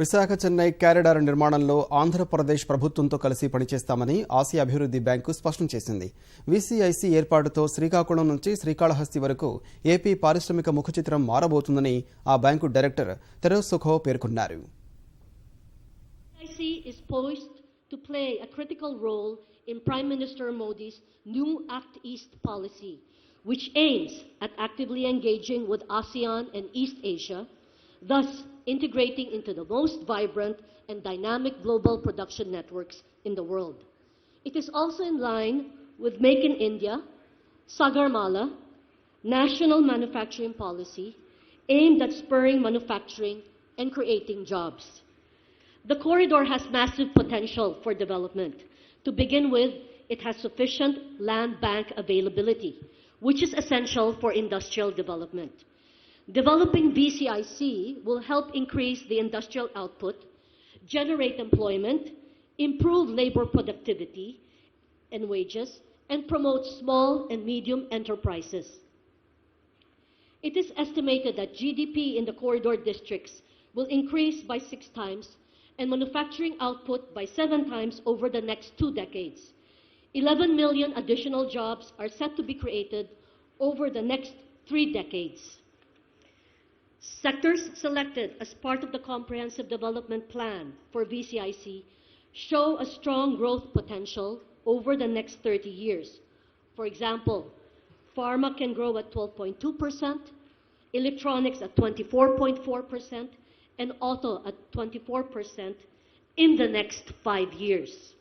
Visakha Chennai corridor నిర్మాణంలో ఆంధ్రప్రదేశ్ ప్రభుత్వంతో కలిసి పనిచేస్తామని ఆసియా అభివృద్ధి బ్యాంకు స్పష్టం చేసింది. విసిఐసి ఏర్పాటుతో శ్రీకాకుళం నుంచి శ్రీకాళహస్తి వరకు ఏపీ పారిశ్రామిక ముఖచిత్రం మారబోతుందని ఆ బ్యాంకు డైరెక్టర్ తెరోజ్ సుఖో పేర్కొన్నారు to play a critical role in Prime Minister Modi's new Act East policy, which aims at actively engaging with ASEAN and East Asia, thus integrating into the most vibrant and dynamic global production networks in the world. It is also in line with Make in India, Sagarmala, national manufacturing policy aimed at spurring manufacturing and creating jobs. The corridor has massive potential for development. To begin with, it has sufficient land bank availability, which is essential for industrial development. Developing VCIC will help increase the industrial output, generate employment, improve labor productivity and wages, and promote small and medium enterprises. It is estimated that GDP in the corridor districts will increase by six times and manufacturing output by seven times over the next two decades. 11 million additional jobs are set to be created over the next three decades. Sectors selected as part of the Comprehensive Development Plan for VCIC show a strong growth potential over the next 30 years. For example, pharma can grow at 12.2%, electronics at 24.4%, and auto at 24% in the next five years.